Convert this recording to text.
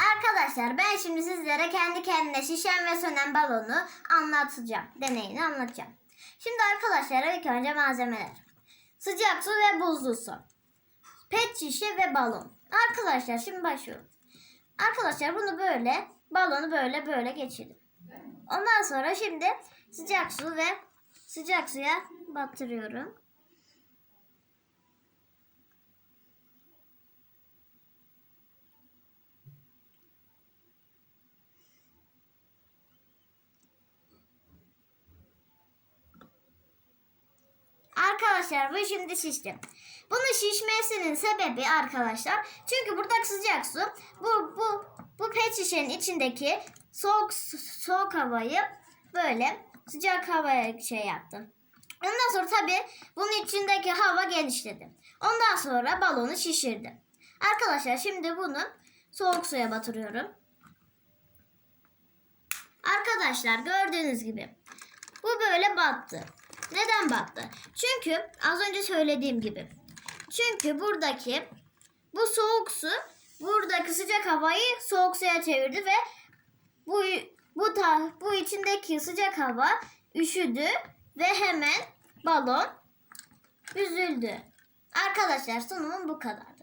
Arkadaşlar ben şimdi sizlere kendi kendine şişen ve sönen balonu anlatacağım. Deneyini anlatacağım. Şimdi arkadaşlar ilk önce malzemeler. Sıcak su ve buzlu su. Pet şişe ve balon. Arkadaşlar şimdi başlıyorum. Arkadaşlar bunu böyle balonu böyle böyle geçirdim. Ondan sonra şimdi sıcak su ve sıcak suya batırıyorum. Arkadaşlar bu şimdi şişti. Bunun şişmesinin sebebi arkadaşlar çünkü buradaki sıcak su bu bu bu pet şişenin içindeki soğuk soğuk havayı böyle sıcak havaya şey yaptı. Ondan sonra tabi bunun içindeki hava genişledi. Ondan sonra balonu şişirdi. Arkadaşlar şimdi bunu soğuk suya batırıyorum. Arkadaşlar gördüğünüz gibi bu böyle battı. Neden battı? Çünkü az önce söylediğim gibi. Çünkü buradaki bu soğuk su buradaki sıcak havayı soğuk suya çevirdi ve bu bu ta, bu içindeki sıcak hava üşüdü ve hemen balon büzüldü. Arkadaşlar sunumum bu kadar.